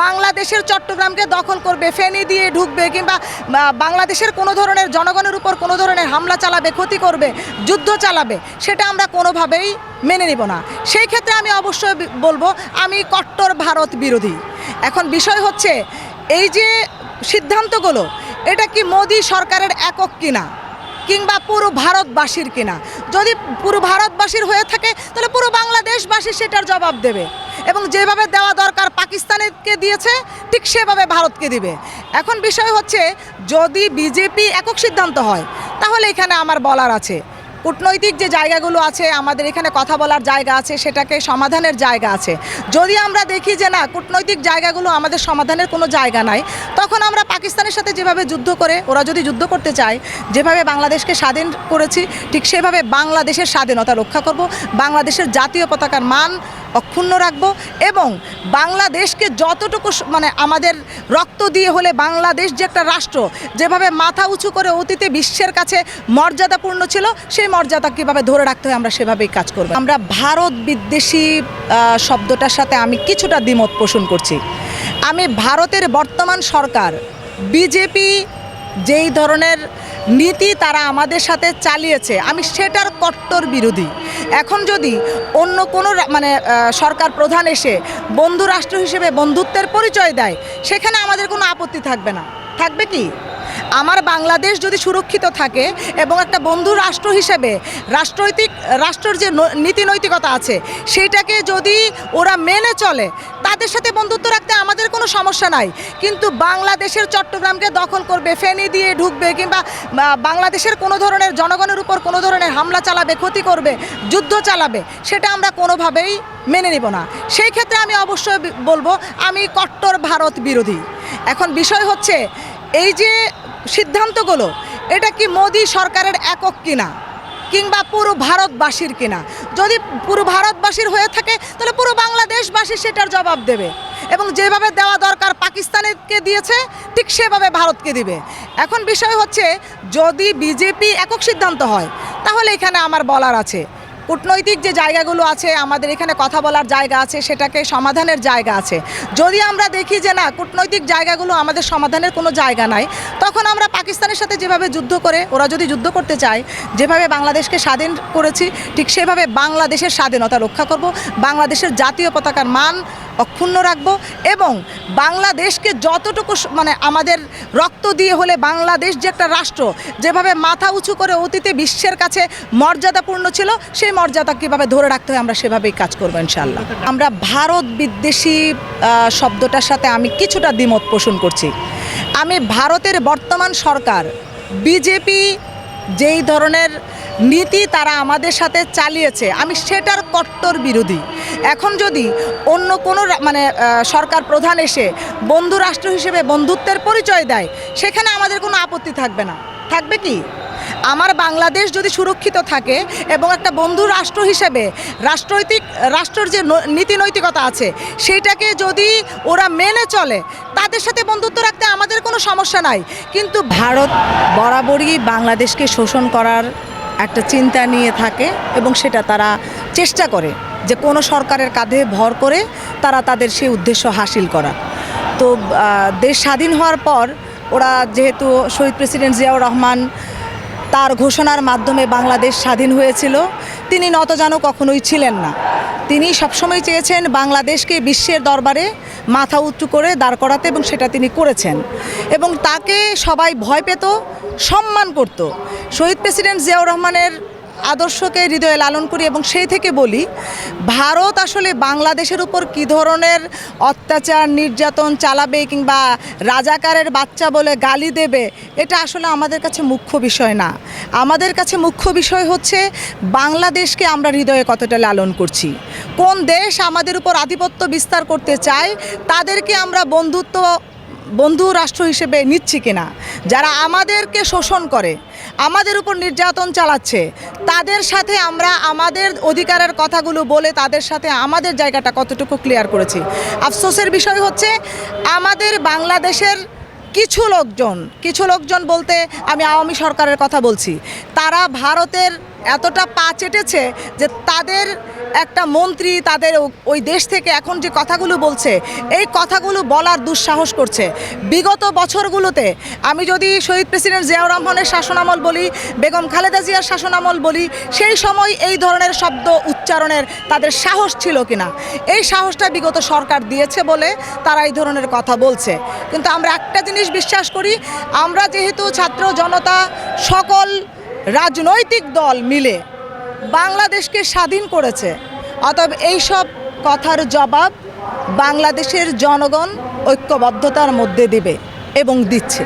বাংলাদেশের চট্টগ্রামকে দখল করবে, ফেনি দিয়ে ঢুকবে কিংবা বাংলাদেশের কোনো ধরনের জনগণের উপর কোনো ধরনের হামলা চালাবে, ক্ষতি করবে, যুদ্ধ চালাবে, সেটা আমরা কোনোভাবেই মেনে নিব না। সেই ক্ষেত্রে আমি অবশ্যই বলব, আমি কট্টর ভারত বিরোধী। এখন বিষয় হচ্ছে, এই যে সিদ্ধান্তগুলো, এটা কি মোদী সরকারের একক কিনা, কিংবা পুরো ভারতবাসীর কিনা? যদি পুরো ভারতবাসীর হয়ে থাকে, তাহলে পুরো বাংলাদেশবাসী সেটার জবাব দেবে। এবং যেভাবে দেওয়া দরকার পাকিস্তানকে দিয়েছে, ঠিক সেভাবে ভারতকে দিবে। এখন বিষয় হচ্ছে, যদি বিজেপি একক সিদ্ধান্ত হয়, তাহলে এখানে আমার বলার আছে, কূটনৈতিক যে জায়গাগুলো আছে, আমাদের এখানে কথা বলার জায়গা আছে, সেটাকে সমাধানের জায়গা আছে। যদি আমরা দেখি যে না, কূটনৈতিক জায়গাগুলো আমাদের সমাধানের কোনো জায়গা নাই, তখন আমরা পাকিস্তানের সাথে যেভাবে যুদ্ধ করে, ওরা যদি যুদ্ধ করতে চায়, যেভাবে বাংলাদেশকে স্বাধীন করেছি, ঠিক সেভাবে বাংলাদেশের স্বাধীনতা রক্ষা করব, বাংলাদেশের জাতীয় পতাকার মান অক্ষুণ্ণ রাখব এবং বাংলাদেশকে যতটুকু মানে আমাদের রক্ত দিয়ে হলে বাংলাদেশ যে একটা রাষ্ট্র, যেভাবে মাথা উঁচু করে অতীতে বিশ্বের কাছে মর্যাদাপূর্ণ ছিল, সেই মর্যাদা কীভাবে ধরে রাখতে হয় আমরা সেভাবেই কাজ করব। আমরা ভারত বিদ্বেষী শব্দটার সাথে আমি কিছুটা দ্বিমত পোষণ করছি। আমি ভারতের বর্তমান সরকার, বিজেপি যেই ধরনের নীতি তারা আমাদের সাথে চালিয়েছে, আমি সেটার কট্টর বিরোধী। এখন যদি অন্য কোনো মানে সরকার প্রধান এসে বন্ধু রাষ্ট্র হিসেবে বন্ধুত্বের পরিচয় দেয়, সেখানে আমাদের কোনো আপত্তি থাকবে না। থাকবে কি? আমার বাংলাদেশ যদি সুরক্ষিত থাকে এবং একটা বন্ধু রাষ্ট্র হিসেবে রাষ্ট্রৈতিক, রাষ্ট্রের যে নীতি নৈতিকতা আছে সেইটাকে যদি ওরা মেনে চলে, তাদের সাথে বন্ধুত্ব রাখতে আমাদের কোনো সমস্যা নাই। কিন্তু বাংলাদেশের চট্টগ্রামকে দখল করবে, ফেনি দিয়ে ঢুকবে কিংবা বাংলাদেশের কোনো ধরনের জনগণের উপর কোনো ধরনের হামলা চালাবে, ক্ষতি করবে, যুদ্ধ চালাবে, সেটা আমরা কোনোভাবেই মেনে নিব না। সেই ক্ষেত্রে আমি অবশ্যই বলব, আমি কট্টর ভারত বিরোধী। এখন বিষয় হচ্ছে, এই যে সিদ্ধান্তগুলো, এটা কি মোদী সরকারের একক কিনা কিংবা পুরো ভারতবাসীর কিনা? যদি পুরো ভারতবাসীর হয়ে থাকে, তাহলে পুরো বাংলাদেশবাসী সেটার জবাব দেবে এবং যেভাবে দেওয়া দরকার পাকিস্তানকে দিয়েছে, ঠিক সেভাবে ভারতকে দিবে। এখন বিষয় হচ্ছে, যদি বিজেপি একক সিদ্ধান্ত হয়, তাহলে এখানে আমার বলার আছে কূটনৈতিক যে জায়গাগুলো আছে, আমাদের এখানে কথা বলার জায়গা আছে, সেটাকে সমাধানের জায়গা আছে। যদি আমরা দেখি যে না, কূটনৈতিক জায়গাগুলো আমাদের সমাধানের কোনো জায়গা নাই, তখন আমরা পাকিস্তানের সাথে যেভাবে যুদ্ধ করে, ওরা যদি যুদ্ধ করতে চায়, যেভাবে বাংলাদেশকে স্বাধীন করেছি, ঠিক সেভাবে বাংলাদেশের স্বাধীনতা রক্ষা করব, বাংলাদেশের জাতীয় পতাকার মান অক্ষুণ্ণ রাখব এবং বাংলাদেশকে যতটুকু মানে আমাদের রক্ত দিয়ে হলে বাংলাদেশ যে একটা রাষ্ট্র, যেভাবে মাথা উঁচু করে অতীতে বিশ্বের কাছে মর্যাদাপূর্ণ ছিল, সেই মর্যাদা কীভাবে ধরে রাখতে হয় আমরা সেভাবেই কাজ করব ইনশাল্লাহ আমরা ভারত বিদ্বেষী শব্দটার সাথে আমি কিছুটা দ্বিমত পোষণ করছি। আমি ভারতের বর্তমান সরকার, বিজেপি যেই ধরনের নীতি তারা আমাদের সাথে চালিয়েছে। আমি সেটার কট্টর বিরোধী। এখন যদি অন্য কোনো মানে সরকার প্রধান এসে বন্ধু রাষ্ট্র হিসেবে বন্ধুত্বের পরিচয় দেয়, সেখানে আমাদের কোনো আপত্তি থাকবে না। থাকবে কি? আমার বাংলাদেশ যদি সুরক্ষিত থাকে এবং একটা বন্ধু রাষ্ট্র হিসেবে রাষ্ট্রৈতিক, রাষ্ট্রের যে নীতি নৈতিকতা আছে, সেইটাকে যদি ওরা মেনে চলে, তাদের সাথে বন্ধুত্ব রাখতে আমাদের কোনো সমস্যা নাই। কিন্তু ভারত বরাবরই বাংলাদেশকে শোষণ করার একটা চিন্তা নিয়ে থাকে এবং সেটা তারা চেষ্টা করে যে কোনো সরকারের কাঁধে ভর করে তারা তাদের সেই উদ্দেশ্য হাসিল করা তো দেশ স্বাধীন হওয়ার পর ওরা যেহেতু শহীদ প্রেসিডেন্ট জিয়াউর রহমান তার ঘোষণার মাধ্যমে বাংলাদেশ স্বাধীন হয়েছিল। তিনি নত যেন কখনোই ছিলেন না। তিনি সবসময় চেয়েছেন বাংলাদেশকে বিশ্বের দরবারে মাথা উঁচু করে দাঁড় করাতে এবং সেটা তিনি করেছেন। এবং তাকে সবাই ভয় পেত, সম্মান করত। শহীদ প্রেসিডেন্ট জিয়াউর রহমানের আদর্শকে হৃদয়ে লালন করি এবং সেই থেকে বলি, ভারত আসলে বাংলাদেশের উপর কী ধরনের অত্যাচার, নির্যাতন চালাবে কিংবা রাজাকারের বাচ্চা বলে গালি দেবে, এটা আসলে আমাদের কাছে মুখ্য বিষয় না। আমাদের কাছে মুখ্য বিষয় হচ্ছে বাংলাদেশকে আমরা হৃদয়ে কতটা লালন করছি। কোন দেশ আমাদের উপর আধিপত্য বিস্তার করতে চায়, তাদেরকে আমরা বন্ধুত্ব, বন্ধু রাষ্ট্র হিসেবে নিচ্ছি কিনা? যারা আমাদেরকে শোষণ করে আমাদের উপর নির্যাতন চালাচ্ছে। তাদের সাথে আমরা আমাদের অধিকারের কথাগুলো বলে তাদের সাথে আমাদের জায়গাটা কতটুকু ক্লিয়ার করেছি। আফসোসের বিষয় হচ্ছে, আমাদের বাংলাদেশের কিছু লোকজন কিছু লোকজন বলতে আমি আওয়ামী সরকারের কথা বলছি, তারা ভারতের এতটা পা চেটেছে যে তাদের একটা মন্ত্রী তাদের ওই দেশ থেকে এখন যে কথাগুলো বলছে, এই কথাগুলো বলার দুঃসাহস করছে। বিগত বছরগুলোতে আমি যদি শহীদ প্রেসিডেন্ট জিয়াউর রহমানের শাসনামল বলি, বেগম খালেদা জিয়ার শাসনামল বলি, সেই সময় এই ধরনের শব্দ উচ্চারণের তাদের সাহস ছিল কিনা? এই সাহসটা বিগত সরকার দিয়েছে বলে তারা এই ধরনের কথা বলছে। কিন্তু আমরা একটা জিনিস বিশ্বাস করি, আমরা যেহেতু ছাত্র জনতা সকল রাজনৈতিক দল মিলে বাংলাদেশকে স্বাধীন করেছে। অতএব এইসব কথার জবাব বাংলাদেশের জনগণ ঐক্যবদ্ধতার মধ্যে দেবে এবং দিচ্ছে।